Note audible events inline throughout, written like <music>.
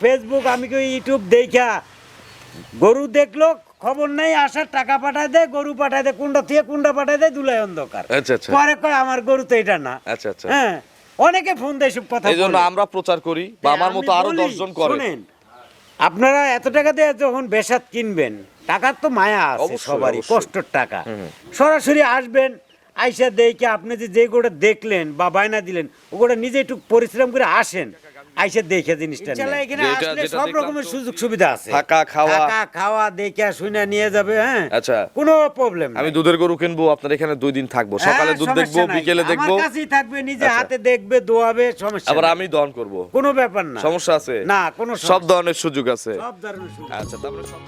Facebook আমি কি YouTube দেখা গরু দেখল খবর নাই আসার টাকা পাঠায় দেয় গরু পাঠায় দেয় কুন্ডা থেকে কুন্ডা পাঠায় দেয় দুলাই অন্ধকার। আচ্ছা আচ্ছা। পরে কয় আমার গরু তো এটা না। আচ্ছা আচ্ছা। হ্যাঁ অনেকে ফোন দেয় সব কথা এই জন্য আমরা প্রচার করি বা আমার মতো আরও দশজন করে। শোনেন, আপনারা এত টাকা দিয়ে যখন বেসাত কিনবেন টাকার তো মায়া আছে সবারই। কষ্টের টাকা। সরাসরি আসবেন আইসা দেখে আপনি যে যে গোটা দেখলেন বা বায়না দিলেন ওগুলো নিজে একটু পরিশ্রম করে আসেন। আইসা দেখে জিনিসটা ইনশাআল্লাহ এখানে আসলে সব রকমের সুযোগ সুবিধা আছে। থাকা, খাওয়া। থাকা খাওয়া দেখে শুনে নিয়ে যাবে হ্যাঁ? আচ্ছা। কোনো প্রবলেম আমি দুধের গরু কিনবো আপনার এখানে দুই দিন থাকব। সকালে দুধ দেখব বিকেলে দেখব। আমার কাছেই থাকবে নিজে আচ্ছা। হাতে দেখবে দোয়াবে সমস্যা আবার আমি দহন করব। কোনো ব্যাপার না। সমস্যা আছে? না কোনো সব ধরনের সুযোগ আছে। সব ধরনের সুযোগ আচ্ছা তারপরে সব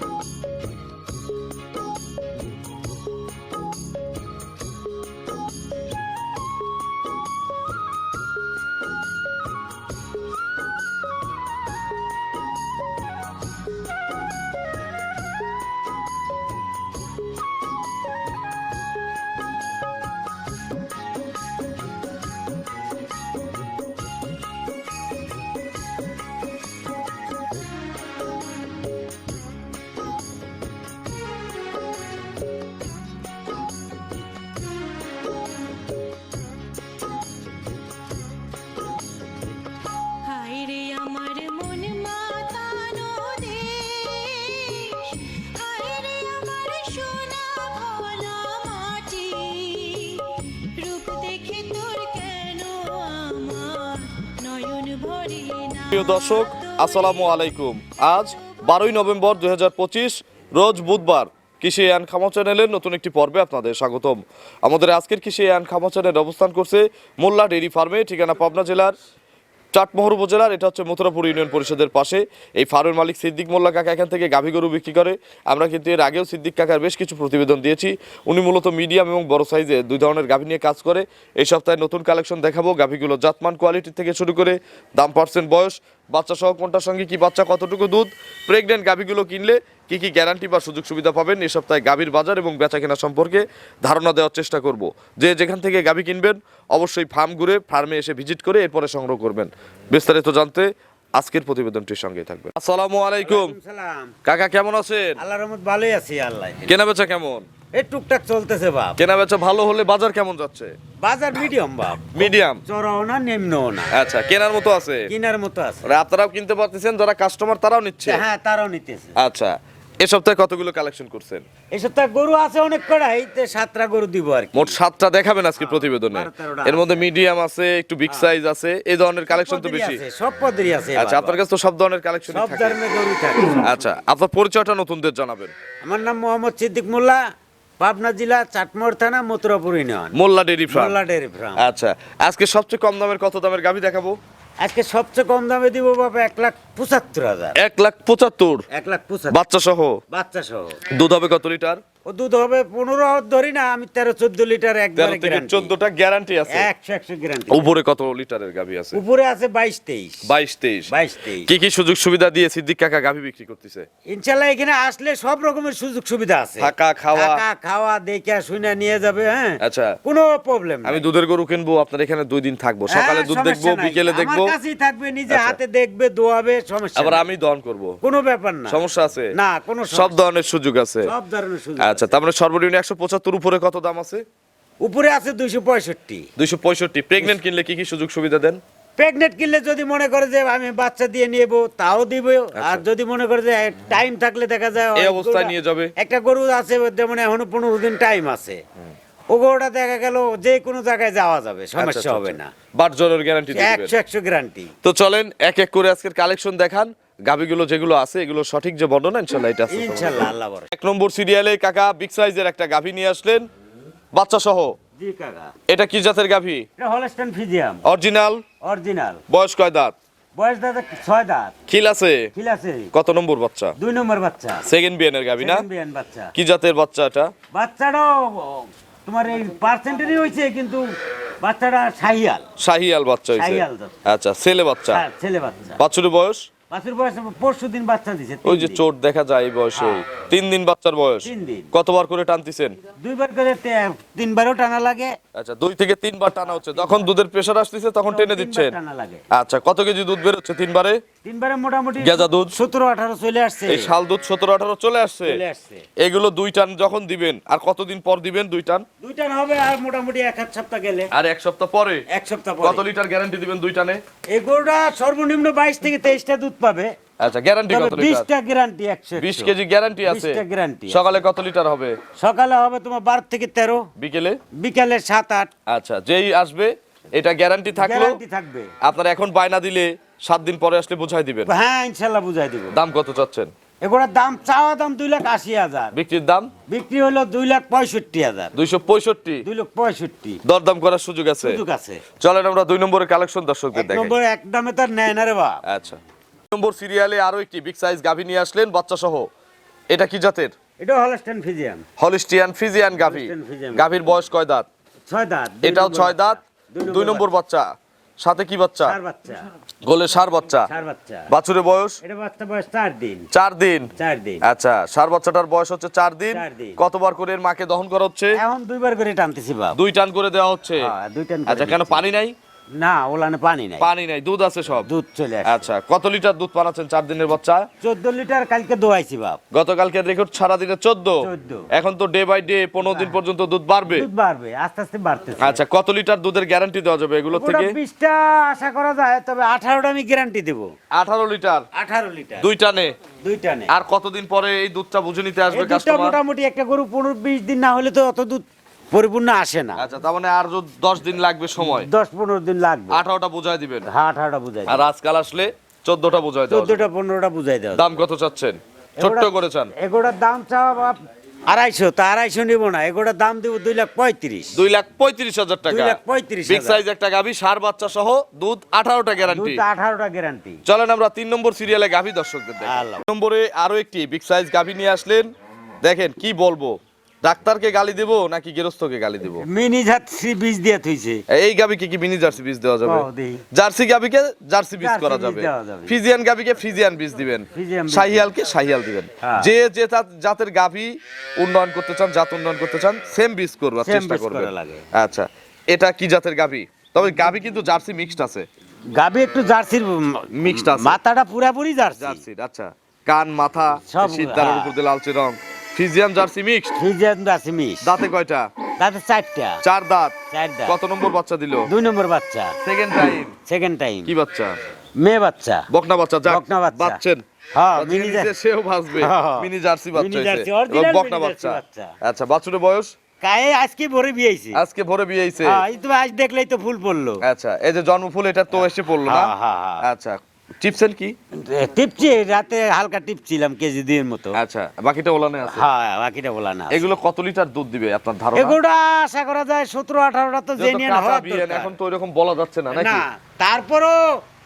প্রিয় দর্শক, আসসালামু আলাইকুম। আজ বারোই নভেম্বর দুই হাজার পঁচিশ, রোজ বুধবার কৃষি আইন খামা চ্যানেলের নতুন একটি পর্বে আপনাদের স্বাগতম। আমাদের আজকের কৃষি আইন খামা চ্যানেল অবস্থান করছে মোল্লা ডেইরি ফার্মে, ঠিকানা পাবনা জেলার চাটমোহর উপজেলার, এটা হচ্ছে মথুরাপুর ইউনিয়ন পরিষদের পাশে। এই ফার্মের মালিক সিদ্দিক মোল্লা কাকা এখান থেকে গাভী গরু বিক্রি করে। আমরা কিন্তু এর আগেও সিদ্দিক কাকার বেশ কিছু প্রতিবেদন দিয়েছি। উনি মূলত মিডিয়াম এবং বড় সাইজে দুই ধরনের গাভী নিয়ে কাজ করে। এই সপ্তাহে নতুন কালেকশন দেখাবো। গাভীগুলো জাতমান কোয়ালিটি থেকে শুরু করে, দাম পার্সেন্ট বয়স। বাচ্চা সহ কোনটার সঙ্গে কি বাচ্চা কতটুকু দুধ? প্রেগনেন্ট গাভীগুলো কিনলে কি কি গ্যারান্টি বা সুযোগ সুবিধা পাবেন? এই সপ্তাহে গাভীর বাজার এবং বেচা কেনা সম্পর্কে ধারণা দেওয়ার চেষ্টা করব। যে যেখান থেকে গাভী কিনবেন অবশ্যই ফার্ম ঘুরে ফার্মে এসে ভিজিট করে এরপরে সংগ্রহ করবেন। বিস্তারিত জানতে আজকের প্রতিবেদনটির সঙ্গে থাকবে আসসালামু আলাইকুম। কাকা কেমন আছেন? আল্লাহ রহমত ভালোই আছি আল্লাহ। কেনা বেচা কেমন? এই টুকটাক চলতেছে বাপ। কেনা বেচা ভালো হলে বাজার কেমন যাচ্ছে? বাজার মিডিয়াম বাপ। মিডিয়াম চড়াও না নিম্নও না। আচ্ছা কেনার মতো আছে? কিনার মতো আছে। আপনারাও কিনতে পারতেছেন যারা কাস্টমার তারাও নিচ্ছে। হ্যাঁ তারাও নিতেছে। আচ্ছা এ সপ্তাহে কতগুলো কালেকশন করছেন? এই সপ্তাহে গরু আছে অনেক কড়াই তে সাতটা গরু দিব আর মোট সাতটা দেখাবেন আজকে প্রতিবেদনে। এর মধ্যে মিডিয়াম আছে একটু বিগ সাইজ আছে এই ধরনের কালেকশন তো বেশি। আছে, সব পদেরই আছে আচ্ছা আপনার কাছে তো সব ধরনের কালেকশন সব ধরনের গরু থাকে আচ্ছা আপনার পরিচয়টা নতুনদের জানাবেন। আমার নাম মোহাম্মদ সিদ্দিক মোল্লা পাবনা জেলা চাটমোহর থানা Mathurapur union. Molla dairy farm. Molla dairy farm. আচ্ছা আজকে সবচেয়ে কম দামের কত দামের গাভী দেখাবো? আজকে সবচেয়ে কম দামে দিব বাবা এক লাখ পঁচাত্তর হাজার। এক লাখ পঁচাত্তর। এক লাখ পঁচাত্তর। বাচ্চা সহ বাচ্চা সহ দুধ হবে কত লিটার? ও দুধ হবে পনেরো ধরি না আমি তেরো চোদ্দ লিটার একবারে চোদ্দটা গ্যারান্টি আছে। একশো একশো গ্যারান্টি উপরে কত লিটারের গাভি আছে? উপরে আছে বাইশ তেইশ। বাইশ তেইশ। বাইশ তেইশ। কি কি সুযোগ সুবিধা দিয়ে সিদ্দিক কাকা গাভি বিক্রি করতেছে? ইনশাল্লাহ এখানে আসলে সব রকমের সুযোগ সুবিধা আছে। থাকা, খাওয়া। থাকা খাওয়া দেখে শুনে নিয়ে যাবে হ্যাঁ? আচ্ছা। কোনো প্রবলেম আমি দুধের গরু কিনবো আপনার এখানে দুই দিন থাকব। সকালে দুধ দেখব বিকেলে দেখব। আমার কাছেই থাকবে নিজে আচ্ছা। হাতে দেখবে দোয়াবে সমস্যা আবার আমি দহন করব। কোনো ব্যাপার না। সমস্যা আছে? না কোনো সব ধরনের সুযোগ আছে। সব ধরনের সুযোগ আচ্ছা। তার মানে সর্বনিম্ন একশো পঁচাত্তর উপরে কত দাম আছে? উপরে আছে দুইশো পঁয়ষট্টি। দুইশো পঁয়ষট্টি। প্রেগনেন্ট কিনলে কি কি সুযোগ সুবিধা দেন? প্রেগনেন্ট কিনলে যদি মনে করে যে আমি বাচ্চা দিয়ে নিয়ে তাও দিব। আর যদি মনে করে যে টাইম থাকলে দেখা যায় আচ্ছা। এই অবস্থায় নিয়ে যাবে? একটা গরু আছে যেমন এখনও পনেরো দিন টাইম আছে। ও গরুটা দেখা গেল যে কোনো জায়গায় যাওয়া যাবে আচ্ছা, সমস্যা হবে না। বাট জ্বরের গ্যারান্টি একশো একশো গ্যারান্টি তো চলেন এক এক করে আজকের কালেকশন দেখান। গাবিগুলো যেগুলো আছে এগুলো সঠিক যে বর্ণনা ইনশাল্লাহ এটা আছে ইনশাল্লাহ আল্লাহ বড় এক নম্বর সিরিয়ালে কাকা বিগ সাইজের একটা গাভি নিয়ে আসলেন। বাচ্চা সহ জি কাকা। এটা কি জাতের গাভি? এটা হলস্টেন ফিজিয়াম অরিজিনাল অরিজিনাল বয়স কয় দাঁত? বয়স দাদা ছয় দাঁত। খিল আছে? কিল আছে। কত নম্বর বাচ্চা? দুই নম্বর বাচ্চা। সেকেন্ড বিয়ানের না? বিয়ান বাচ্চা। কি জাতের বাচ্চা এটা? বাচ্চাটাও তোমার এই পার্সেন্টেরই হয়েছে কিন্তু বাচ্চাটা শাহিয়াল। বাচ্চা হইছে আচ্ছা ছেলে বাচ্চা? হ্যাঁ, ছেলে বাচ্চা। বাছুরের বয়স? বাছুর বয়স পরশু দিন বাচ্চা দিছে ওই যে চোট দেখা যায় এই বয়সে। তিন দিন বাচ্চার বয়স। তিন দিন। কতবার করে টানতেছেন? দুইবার করে তিনবারও টানা লাগে। আচ্ছা দুই থেকে তিনবার টানা হচ্ছে। যখন দুধের প্রেশার আসতেছে তখন টেনে দিচ্ছেন। টানা লাগে। আচ্ছা কত কেজি দুধ বেরোচ্ছে তিনবারে? তিনবারে মোটামুটি গেজা দুধ? সতেরো আঠারো চলে আসছে। এই শাল দুধ সতেরো আঠারো চলে আসছে। চলে আসছে। এগুলো দুই টান যখন দিবেন আর কতদিন পর দিবেন দুই টান? দুই টান হবে আর মোটামুটি এক হাত সপ্তাহ গেলে। আর এক সপ্তাহ পরে? এক সপ্তাহ কত লিটার গ্যারান্টি দিবেন দুই টানে? এই সর্বনিম্ন বাইশ থেকে তেইশটা দুধ পাবে। আচ্ছা গ্যারান্টি কত লিটার বিশটা গ্যারান্টি একশো বিশ কেজি গ্যারান্টি আছে। 20 টা আছে। সকালে কত লিটার হবে? সকালে হবে তোমার বারো থেকে তেরো। বিকেলে? বিকালে সাত আট। আচ্ছা যেই আসবে এটা গ্যারান্টি থাকল? গ্যারান্টি থাকবে। আপনার এখন বায়না দিলে সাত দিন পরে আসলে বুঝাই দিবেন। হ্যাঁ ইনশাল্লাহ বুঝাই দিব। দাম কত চাচ্ছেন? এগুলোর দাম চাওয়া দাম দুই লাখ আশি হাজার। বিক্রির দাম? বিক্রি হলো দুই লাখ পঁয়ষট্টি হাজার। দুইশো পঁয়ষট্টি? দুই লাখ পঁয়ষট্টি। দরদাম করার সুযোগ আছে? সুযোগ আছে। চলেন আমরা দুই নম্বরের কালেকশন দর্শকদের দেখাই। নম্বর এক দামে তার নেয় না রে বাপ। আচ্ছা। নম্বর সিরিয়ালে আরও একটি বিগ সাইজ গাভী নিয়ে আসলেন বাচ্চা সহ এটা কি জাতের? এটা হলস্টেন ফিজিয়াম হলিস্টিয়ান ফ্রিজিয়ান গাভী। গাভীর বয়স কয় দাঁত? ছয় দাঁত এটাও ছয় দাঁত দুই নম্বর বাচ্চা। সাথে কি বাচ্চা? চার বাচ্চা। গোলে সার বাচ্চা। চার বাচ্চা। বাছুরের বয়স? এটা বাচ্চা বয়স চার দিন। চার দিন। আচ্ছা সার বাচ্চাটার বয়স হচ্ছে চার দিন। কতবার করে এর মাকে দহন করা হচ্ছে? এখন দুইবার করে টানতেছি দুই টান করে দেওয়া হচ্ছে। হ্যাঁ, দুই টান আচ্ছা কেন পানি নাই? না ওলানে পানি নাই। পানি নাই দুধ আছে সব? দুধ চলে আসে আচ্ছা কত লিটার দুধ পানাচ্ছেন চার দিনের বাচ্চা? চোদ্দ লিটার কালকে দোয়াইছি বাপ। গতকালকের রেকর্ড সারা দিনে চোদ্দ। 14 এখন তো ডে বাই ডে পনেরো দিন পর্যন্ত দুধ বাড়বে। দুধ বাড়বে আস্তে আস্তে বাড়তেছে। আচ্ছা কত লিটার দুধের গ্যারান্টি দেওয়া যাবে এগুলো থেকে? বিশটা আশা করা যায় তবে আঠারোটা আমি গ্যারান্টি দেবো। আঠারো লিটার? আঠারো লিটার। দুই টানে? দুইটা নেই আর কতদিন পরে এই দুধটা বুঝে নিতে আসবে কাস্টমার মোটামুটি একটা গরু পনেরো বিশ দিন না হলে তো অত দুধ পরিপূর্ণ আসে না। আচ্ছা তার মানে আর যদি দশ দিন লাগবে সময়। দশ পনেরো দিন লাগবে। আঠারোটা বোঝাই দিবেন। হ্যাঁ আঠারোটা বুঝাই আর আজকাল আসলে চোদ্দটা বোঝাই চোদ্দটা পনেরোটা বুঝাই দেওয়া দাম কত চাচ্ছেন? ছোট্ট করে চান। এগুলোর দাম চাওয়া আড়াইশো তা আড়াইশো নিব না। এগুলোর দাম দেবো দুই লাখ পঁয়ত্রিশ। দুই লাখ পঁয়ত্রিশ হাজার টাকা। দুই লাখ পঁয়ত্রিশ বিগ সাইজ একটা গাভী সার বাচ্চা সহ দুধ আঠারোটা গ্যারান্টি আঠারোটা গ্যারান্টি চলেন আমরা তিন নম্বর সিরিয়ালে গাভী দর্শকদের দেখি। নম্বরে আরও একটি বিগ সাইজ গাভী নিয়ে আসলেন। দেখেন কি বলব? ডাক্তারকে গালি দেবো নাকি গেরস্থকে গালি দেবো? মিনি যাত্রী বীজ দিয়ে থইছে। এই গাবিকে কি মিনি জার্সি বীজ দেওয়া যাবে। জার্সি গাবিকে জার্সি বীজ করা যাবে। ফিজিয়ান গাবিকে ফ্রিজিয়ান বীজ দিবেন। শাহিয়ালকে শাহিয়াল দিবেন। হ্যাঁ। যে যে জাতের গাভী উন্নয়ন করতে চান জাত উন্নয়ন করতে চান সেম বীজ করবার চেষ্টা করবেন। আচ্ছা এটা কি জাতের গাভী? তবে গাভী কিন্তু জার্সি মিক্সড আছে। গাবি একটু জার্সির মিক্সড আছে। মাথাটা পুরাপুরি জার্সি। জার্সির আচ্ছা। কান মাথা হ্যাঁ। উপর দিয়ে লালচে রং। Friesian Jersey mixed? Friesian Jersey mix দাঁতে কয়টা? তাতে চারটা। চার দাঁত। চার দাঁত। কত নম্বর বাচ্চা দিল? দুই নম্বর বাচ্চা। সেকেন্ড টাইম সেকেন্ড টাইম কি বাচ্চা? মেয়ে বাচ্চা। বকনা বাচ্চা যাক বকনা বাচ্চা। বাচ্চেন হ্যাঁ, মিনি। সেও ভাসবে হ্যাঁ। মিনি জার্সি বাচ্চা মিনি হইছে। জার্সি, original বকনা বাচ্চা। বাচ্চা। আচ্ছা বয়স? কায়ে আজকে ভরে বিয়েছি। আজকে ভোরে বিয়ে হইছে হ্যাঁ এই তো আজ দেখলেই তো ফুল পড়ল। আচ্ছা এই যে জন্মফুল এটা তো এসে পড়ল না? হ্যাঁ, হ্যাঁ, হ্যাঁ। আচ্ছা টিপসেন কি? টিপছি রাতে হালকা টিপছিলাম কেজি দুইয়ের মতো। আচ্ছা বাকিটা ওলানে আছে? হ্যাঁ বাকিটা বলা না এগুলো কত লিটার দুধ দিবে আপনার ধারণা? এগুলোটা আশা করা যায় সতেরো আঠারোটা তো যেহেতু জেনিয়ান কাঁচা হওয়ার বিয়েন, দরকার। এখন তো ওইরকম বলা যাচ্ছে না নাকি? না তারপরও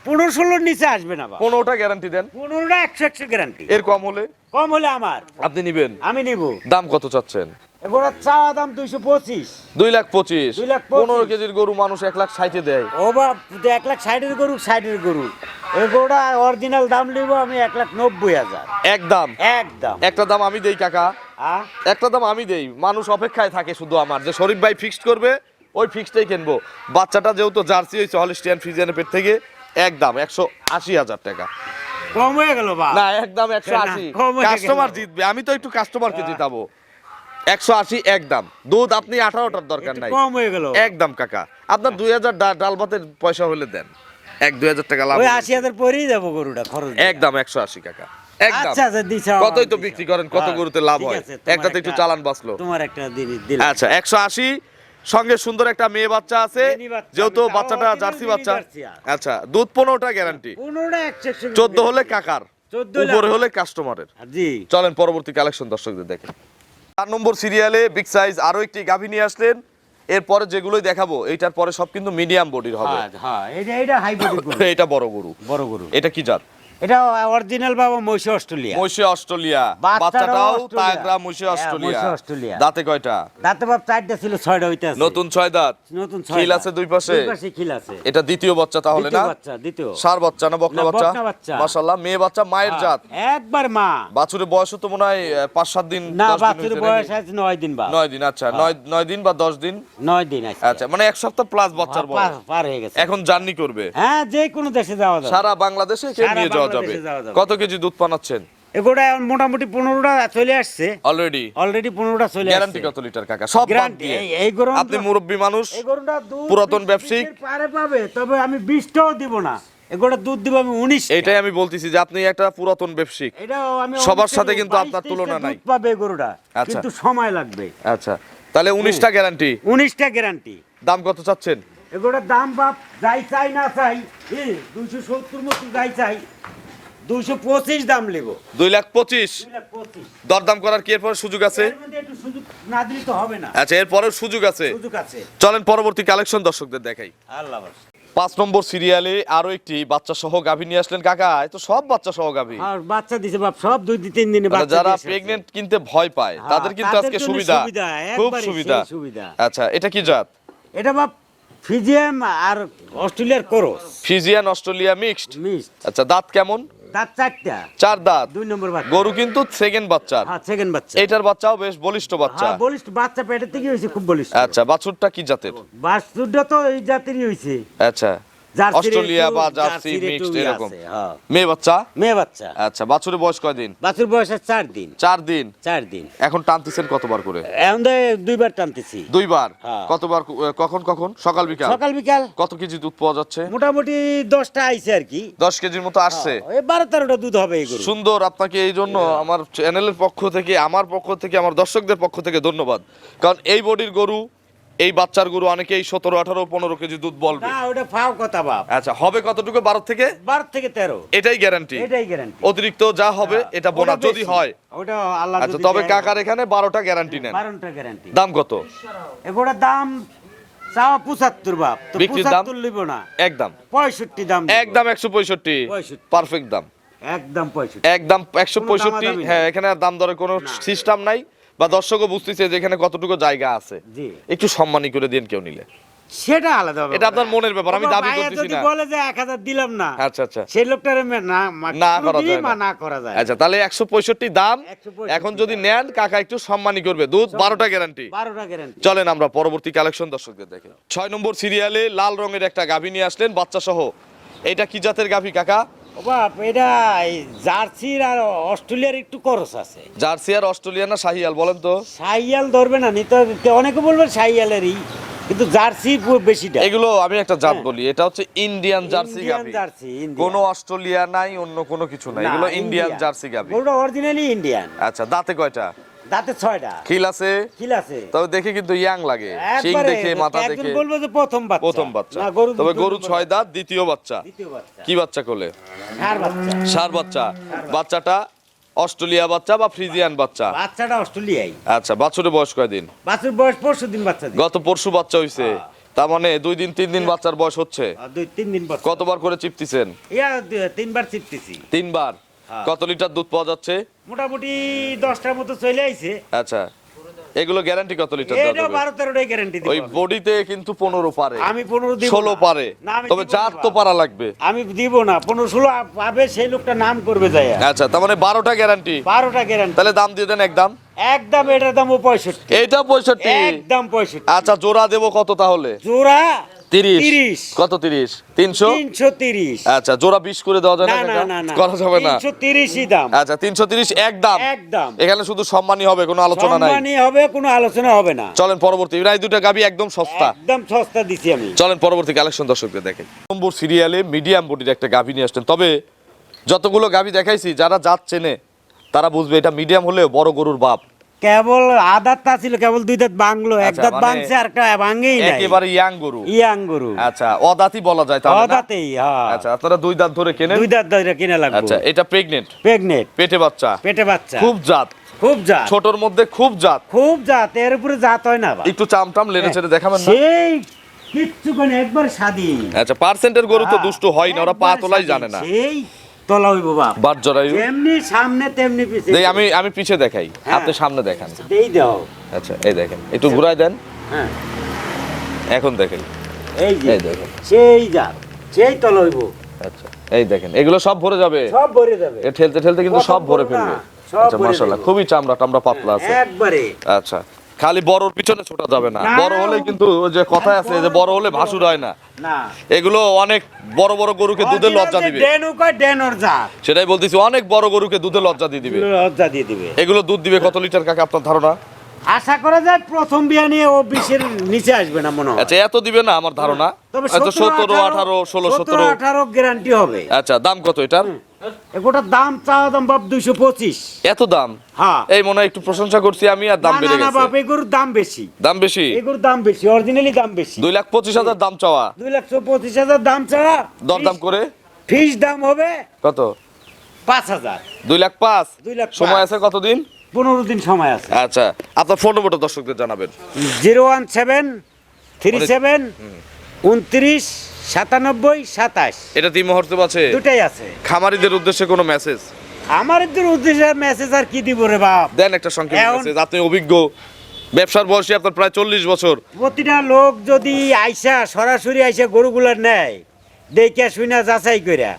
পনেরো ষোলোর নিচে আসবে না বা পনেরোটা গ্যারান্টি দেন। পনেরোটা একশো একশো গ্যারান্টি এর কম হলে? কম হলে আমার। আপনি নিবেন? আমি নিব। দাম কত চাচ্ছেন? এগুলো চাওয়া দাম দুইশো পঁচিশ। দুই লাখ পঁচিশ। দুই লাখ পনেরো কেজির গরু মানুষ এক লাখ ষাটে দেয়। ও বাপ এক লাখ ষাটের গরু ষাটের গরু। এগুলোটা অরিজিনাল দাম নিব আমি এক লাখ নব্বই হাজার। এক দাম একদম। একটা দাম আমি দেই কাকা। একটা দাম আমি দেই। মানুষ অপেক্ষায় থাকে শুধু আমার। যে শরীফ ভাই ফিক্সড করবে ওই ফিক্সডটাই কিনবো। বাচ্চাটা যেহেতু জার্সি হয়েছে হলিস্টিয়ান ফ্রিজিয়ানের পেট থেকে এক দাম একশো আশি হাজার টাকা। কম হয়ে গেল না একদম একশো আশি। কাস্টমার জিতবে। আমি তো একটু কাস্টমারকে জিতাবো। একশো আশি এক দাম দুধ আপনি আঠারোটার দরকার নাই। কম হয়ে গেল। একদম কাকা। আপনার দুই হাজার ডাল ভাতের পয়সা হলে দেন। এক দুই হাজার টাকা লাভ ওই আশি হাজার পরেই যাব গরুটা খরচ একদম একশো আশি কাকা। আচ্ছা আচ্ছা কতই তো বিক্রি করেন কত হ্যাঁ, গরুতে লাভ হয়? একটাতে একটু চালান বাঁচলো। তোমার একটা দিন আচ্ছা একশো আশি সঙ্গে সুন্দর একটা মেয়ে বাচ্চা আছে। যেহেতু বাচ্চাটা জার্সি বাচ্চা। আচ্ছা দুধ পনেরোটা গ্যারান্টি চোদ্দ হলে কাকার 14 হলে উপরে হলে কাস্টমারের জি। চলেন পরবর্তী কালেকশন দর্শকদের দেখেন চার নম্বর সিরিয়ালে বিগ সাইজ আরও একটি গাভী নিয়ে আসলেন। এরপরে যেগুলোই দেখাবো এইটার পরে সব কিন্তু মিডিয়াম বডির হবে। হ্যাঁ হ্যাঁ এটা গরু <laughs> এটা বড় গরু। বড় গরু। এটা কি জাত? এটা অরিজিনাল বাবা মহিষ অস্ট্রেলিয়া মহিষে অস্ট্রেলিয়া বাচ্চাটাও তাগরা মহিষে হ্যাঁ, অস্ট্রেলিয়া অস্ট্রেলিয়া। দাঁতে কয়টা? দাঁতে বাপ চারটা ছিল ছয়টা হইতে আছে নতুন ছয় দাঁত? নতুন খিল আছে দুই পাশে? দুই পাশে খিল আছে। এটা দ্বিতীয় বাচ্চা তাহলে না? বাচ্চা দ্বিতীয়। সার বাচ্চা না বকনা বাচ্চা। মাশাআল্লাহ মেয়ে বাচ্চা মায়ের জাত। একবার মা। বাছুরের বয়স তো মনে হয় আহ, পাঁচ সাত দিন না দশ দিন বাছুর হয়েছে বয়স? আছে নয় দিন বা নয় দিন আচ্ছা নয় নয় দিন বা দশ দিন? নয় দিন আছে আচ্ছা মানে এক সপ্তাহ প্লাস বাচ্চার বয়স। পার- পার হয়ে গেছে। এখন জার্নি করবে। হ্যাঁ যে কোনো দেশে যাওয়া যাবে। সারা বাংলাদেশে কে নিয়ে যাওয়া যাবে। কত কেজি দুধ পানাচ্ছেন এগুলো মোটামুটি পনেরোটা চলে আসছে। অলরেডি অলরেডি পনেরোটা চলে গ্যারান্টি কত লিটার কাকা? সব গ্যারান্টি এই আপনি মুরব্বী মানুষ পুরাতন ব্যবসায়িক। পারে পাবে তবে আমি বিশটাও দিব না। এগুলো দুধ দিব আমি উনিশ এইটাই আমি বলতেছি যে আপনি একটা পুরাতন ব্যবসায়িক। সবার সাথে কিন্তু আপনার তুলনা নাই। পাবে গরুটা। আচ্ছা। কিন্তু সময় লাগবে। আচ্ছা। তাহলে উনিশটা গ্যারান্টি উনিশটা গ্যারান্টি দাম কত চাচ্ছেন? এগুলোর দাম বাপ যাই চাই না চাই দুইশো সত্তর মতো যাই চাই। দুইশো পঁচিশ দাম নেব দুই লাখ পঁচিশ? দরদাম করার কি এরপর সুযোগ আছে? আচ্ছা এরপরেও সুযোগ আছে? চলেন পরবর্তী কালেকশন দর্শকদের দেখাই। আল্লাহ পাঁচ নম্বর সিরিয়ালে আরও একটি বাচ্চা সহ গাভী নিয়ে আসলেন কাকা। তো সব বাচ্চা সহ গাভী। আর বাচ্চা দিছে বাপ সব দুই তিন দিনে মানে বাচ্চা যারা দিয়েছে। প্রেগনেন্ট কিনতে ভয় পায় হ্যাঁ, তাদের কিন্তু আজকে সুবিধা। খুব সুবিধা। আচ্ছা এটা কি জাত? এটা বাপ ফিজিয়াম আর অস্ট্রেলিয়ার করস। Friesian Australia mixed. আচ্ছা দাঁত কেমন? তার চারটা। চার দাঁত। দুই নম্বর বাচ্চা। গরু কিন্তু সেকেন্ড বাচ্চা। হ্যাঁ সেকেন্ড বাচ্চা। এটার বাচ্চাও বেশ বলিষ্ঠ বাচ্চা। হ্যাঁ বলিষ্ঠ বাচ্চা পেটের থেকে হয়েছে খুব বলিষ্ঠ। আচ্ছা বাছুরটা কি জাতের? বাছুরটা তো এই জাতেরই হয়েছে। আচ্ছা। অস্ট্রেলিয়া বা জার্সি মিক্সড ইয়ে এরকম। হ্যাঁ। মেয়ে বাচ্চা? মেয়ে বাচ্চা। আচ্ছা বাছুরের বয়স কয়দিন? বাছুর বয়স চার দিন। চার দিন? চার দিন। এখন টানতেছেন কতবার করে? এখন দুইবার টানতেছি। দুইবার? হ্যাঁ। কতবার কখন কখন? সকাল বিকাল? সকাল বিকাল। কত কেজি দুধ পাওয়া যাচ্ছে? মোটামুটি দশটা আইছে আর কি। দশ কেজির মতো আসছে? বারো তেরোটা দুধ হবে সুন্দর আপনাকে এই জন্য আমার চ্যানেলের পক্ষ থেকে আমার পক্ষ থেকে আমার দর্শকদের পক্ষ থেকে ধন্যবাদ। কারণ এই বডির গরু এই বাচ্চার গরু অনেকেই সতেরো আঠারো পনেরো কেজি দুধ বলবে। না ওটা ফাও কথা বাপ। আচ্ছা হবে কতটুকু বারো থেকে? বারো থেকে তেরো। এটাই গ্যারান্টি এটাই গ্যারান্টি অতিরিক্ত যা হবে এটা বোনা যদি হয়। ওটা আল্লাহ আচ্ছা তবে কাকার এখানে বারোটা গ্যারান্টি নেন। বারোটা গ্যারান্টি দাম কত? এগুলোর দাম চাওয়া পঁচাত্তর বাপ। বিক্রির দাম? লিব না। একদম। পঁয়ষট্টি দাম একদম একশো পঁয়ষট্টি। পারফেক্ট দাম। একদম পঁয়ষট্টি। একদম একশো পঁয়ষট্টি হ্যাঁ এখানে দাম দরের কোনো সিস্টেম নাই। বা দর্শকও বুঝতেছে যে এখানে কতটুকু জায়গা আছে। একটু সম্মানী করে দিন কেউ নিলে। সেটা আলাদা এটা আপনার মনের ব্যাপার, আমি দাবি করতেছি না। বলে যে এক হাজার দিলাম না আচ্ছা আচ্ছা। সেই লোকটার না না করা যায় না। করা যায় আচ্ছা তাহলে একশো পঁয়ষট্টি দাম এখন যদি নেন কাকা একটু সম্মানী করবে। দুধ বারোটা গ্যারান্টি বারোটা গ্যারান্টি চলেন আমরা পরবর্তী কালেকশন দর্শকদের দেখে ছয় নম্বর সিরিয়ালে লাল রঙের একটা গাভী নিয়ে আসলেন বাচ্চা সহ এটা কি জাতের গাভী কাকা? ও বাপ এটা জার্সির আর অস্ট্রেলিয়ার একটু খরচ আছে। জার্সি আর অস্ট্রেলিয়া না শাহিয়াল বলেন তো। সাইয়াল ধরবে না নিতে অনেকে বলবে সাইয়ালেরই কিন্তু জার্সি বেশিটা এগুলো আমি একটা জাত বলি এটা হচ্ছে ইন্ডিয়ান জার্সি জার্সি কোনো অস্ট্রেলিয়া নাই অন্য কোনো কিছু নাই এগুলো ইন্ডিয়ান। জার্সি অরিজিনালি ইন্ডিয়ান আচ্ছা দাঁতে কয়টা? দাঁতে ছয়টা। খিল আছে? কিল আছে। তবে দেখে কিন্তু ইয়াং লাগে। শিং দেখে মাথা দেখে। বলব যে প্রথম বাচ্চা। প্রথম বাচ্চা। তবে গরু ছয় দাঁত দ্বিতীয় বাচ্চা। দ্বিতীয় বাচ্চা। কি বাচ্চা কোলে? ষাঁড় বাচ্চা। সার বাচ্চা। বাচ্চাটা অস্ট্রেলিয়া বাচ্চা বা ফ্রিজিয়ান বাচ্চা? বাচ্চাটা অস্ট্রেলিয়াই। আচ্ছা বাছুরের বয়স কয়দিন? বাচ্চার বয়স পরশু দিন বাচ্চা দিন গত পরশু বাচ্চা হইছে। তার মানে দুই দিন তিন দিন বাচ্চার বয়স হচ্ছে। দুই তিন দিন কতবার করে চিপতিছেন? ইয়া তিনবার চিপতেছি। তিনবার। কত লিটার দুধ পাওয়া যাচ্ছে? মোটামুটি দশটার মতো চলে আইছে। আচ্ছা। এগুলো গ্যারান্টি কত লিটার এটা যাবে? বারো তেরোটাই গ্যারান্টি ওই বডিতে কিন্তু পনেরো পারে। আমি পনেরো দিব ষোলো না। পারে। তবে চার তো পারা লাগবে। আমি দিব না। পনেরো ষোলো পাবে সেই লোকটা নাম করবে যায়। আচ্ছা তার মানে বারোটা গ্যারান্টি বারোটা গ্যারান্টি তাহলে দাম দিয়ে দেন একদম একদম এটার দাম ও পঁয়ষট্টি। এইটা পঁয়ষট্টি। একদম পঁয়ষট্টি। আচ্ছা জোড়া দেবো কত তাহলে? জোড়া তিরিশ। তিরিশ। কত তিরিশ? তিনশো? তিনশো তিরিশ। আচ্ছা জোড়া বিশ করে দেওয়া না না না কাকা? না না। করা যাবে না? তিনশো তিরিশই দাম। আচ্ছা তিনশো তিরিশ একদম একদম। এখানে শুধু সম্মানই হবে কোনো আলোচনা নাই। সম্মানী হবে কোনো আলোচনা হবে না। চলেন পরবর্তী দুটো গাবি একদম সস্তা। একদম সস্তা দিছি আমি। চলেন পরবর্তী কালেকশন দর্শকদের দেখেন। নম্বর সিরিয়ালে মিডিয়াম বডির একটা গাভি নিয়ে আসতেন তবে যতগুলো গাভি দেখাইছি যারা জাত চেনে তারা বুঝবে এটা মিডিয়াম হলেও বড় গরুর বাপ। কেবল আদারটা ছিল কেবল দুই দাঁত বাংলো এক আচ্ছা, দাঁত মানে বাংছে আর একটা ভাঙেই নাই। একেবারে ইয়াং গরু। ইয়াং গরু। আচ্ছা অদাতি বলা যায় তাহলে না? অদাতেই হ্যাঁ। আচ্ছা আপনারা দুই দাঁত ধরে কেনেন? দুই দাঁত ধরে কিনে লাগবে। আচ্ছা এটা প্রেগনেন্ট প্রেগনেট পেটে বাচ্চা? পেটে বাচ্চা। খুব জাত। খুব জাত। ছোটর মধ্যে খুব জাত। খুব জাত এর উপরে জাত হয় না। একটু চামটাম লেনে চেড়ে দেখাবেন না? সেই কিচ্ছু কোন একবার স্বাধীন। আচ্ছা পার্সেন্টের গরু তো হ্যাঁ, দুষ্ট হয় না ওরা পা তোলাই জানে না। সেই তলা হইব বাপ। বাট জরায়ু যেমনি সামনে তেমনি পিছে। দেই আমি আমি পিছে দেখাই। হ্যাঁ। আপনি সামনে দেখান। এই দাও। আচ্ছা এই দেখেন। একটু ঘুরাই দেন। হ্যাঁ। এখন দেখেন। এই যে এই দেখেন। সেই যা সেই তলা হইব। আচ্ছা এই দেখেন। এগুলো সব ভরে যাবে? সব ভরে যাবে। এ ঠেলতে ঠেলতে কিন্তু সব ভরে ফেলবে। আচ্ছা মাশাআল্লাহ খুবই চামড়া টামড়া পাতলা আছে। একবারে। আচ্ছা। খালি বড়র পিছনে ছোটা যাবে না। বড় হলে কিন্তু যে কথায় আছে যে বড় হলে ভাসুর হয় না। এগুলো অনেক বড় বড় গরুকে দুধের লজ্জা দিবে। সেটাই বলতেছি অনেক বড় গরুকে দুধের লজ্জা দিয়ে দিবে। লজ্জা দিয়ে দিবে। এগুলো দুধ দিবে কত লিটার কাকে আপনার ধারণা? আশা করা যায় প্রথম বিয়া নিয়ে ও বিশের নিচে আসবে না মনে হয়। আচ্ছা এত দিবে না আমার ধারণা। হয়তো সতেরো আঠারো ষোলো সতেরো আঠারো গ্যারান্টি হবে। আচ্ছা দাম কত এটার? এগুলোর দাম চাওয়া দাম বাপ দুইশো পঁচিশ। এত দাম? হ্যাঁ। এই মনে একটু প্রশংসা করছি আমি আর দাম বেড়ে গেছে। বাপ এগুলোর দাম বেশি। দাম বেশি? এগুলোর দাম বেশি অরিজিনালি দাম বেশি। দুই লাখ পঁচিশ হাজার দাম চাওয়া। দুই লাখ পঁচিশ হাজার দাম ছাড়া দরদাম করে? ফিস দাম হবে কত? পাঁচ হাজার। দুই লাখ পাঁচ? দুই লাখ সময় আছে কতদিন? পনেরো দিন সময় আছে। আচ্ছা আপনার ফোন নম্বরটা দর্শকদের জানাবেন। Zero one seven three seven উনত্রিশ সাতানব্বই সাতাশ। এটা তিন মুহূর্তে আছে দুটাই আছে। খামারিদের উদ্দেশ্যে কোনো মেসেজ আমার উদ্দেশ্যে মেসেজ আর কি দিব রে বাপ? দেন একটা সংক্ষেপ এখন- মেসেজ আপনি অভিজ্ঞ। ব্যবসার বয়সী আপনার প্রায় চল্লিশ বছর। প্রতিটা লোক যদি আইসা সরাসরি আইসা গরুগুলা নেয় দেখে শুনে যাচাই কইরা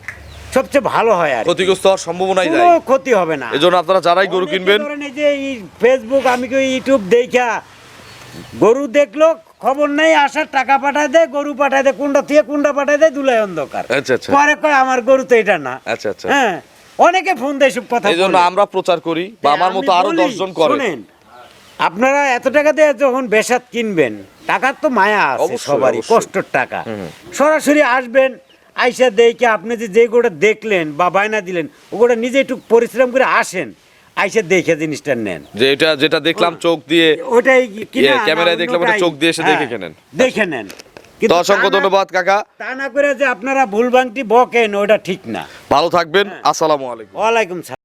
সবচেয়ে ভালো হয় আর ক্ষতিগ্রস্ত হওয়ার সম্ভাবনাই যায় ক্ষতি হবে না। এজন্য আপনারা যারাই গরু কিনবেন এই যে ফেসবুক আমি কি ইউটিউব দেখা গরু দেখল খবর নেই আসার টাকা পাঠায় দেয় গরু পাঠায় দেয় কুন্ডা থেকে কুন্ডা পাঠায় দেয় দুলাই অন্ধকার। আচ্ছা আচ্ছা। পরে কয় আমার গরু তো এটা না। আচ্ছা আচ্ছা। হ্যাঁ অনেকে ফোন দেয় সব কথা এই জন্য আমরা প্রচার করি বা আমার মতো আরও দশজন করে। শোনেন, আপনারা এত টাকা দিয়ে যখন বেসাত কিনবেন টাকার তো মায়া আছে সবারই। কষ্টের টাকা। সরাসরি আসবেন আইসা দেখে আপনি যে যে গোটা দেখলেন বা বায়না দিলেন ওগুলো নিজে একটু পরিশ্রম করে আসেন। আইসা দেখে জিনিসটা নেন। যে এটা যেটা দেখলাম চোখ দিয়ে ওটাই ইয়ে, ক্যামেরায় দেখলাম ওটা চোখ দিয়ে এসে দেখে হ্যাঁ, কেনেন। দেখে নেন। অসংখ্য ধন্যবাদ কাকা। তা না করে যে আপনারা ভুল ভাঙটি বকেন ওটা ঠিক না। ভালো থাকবেন। আসসালামু আলাইকুম। ওয়ালাইকুম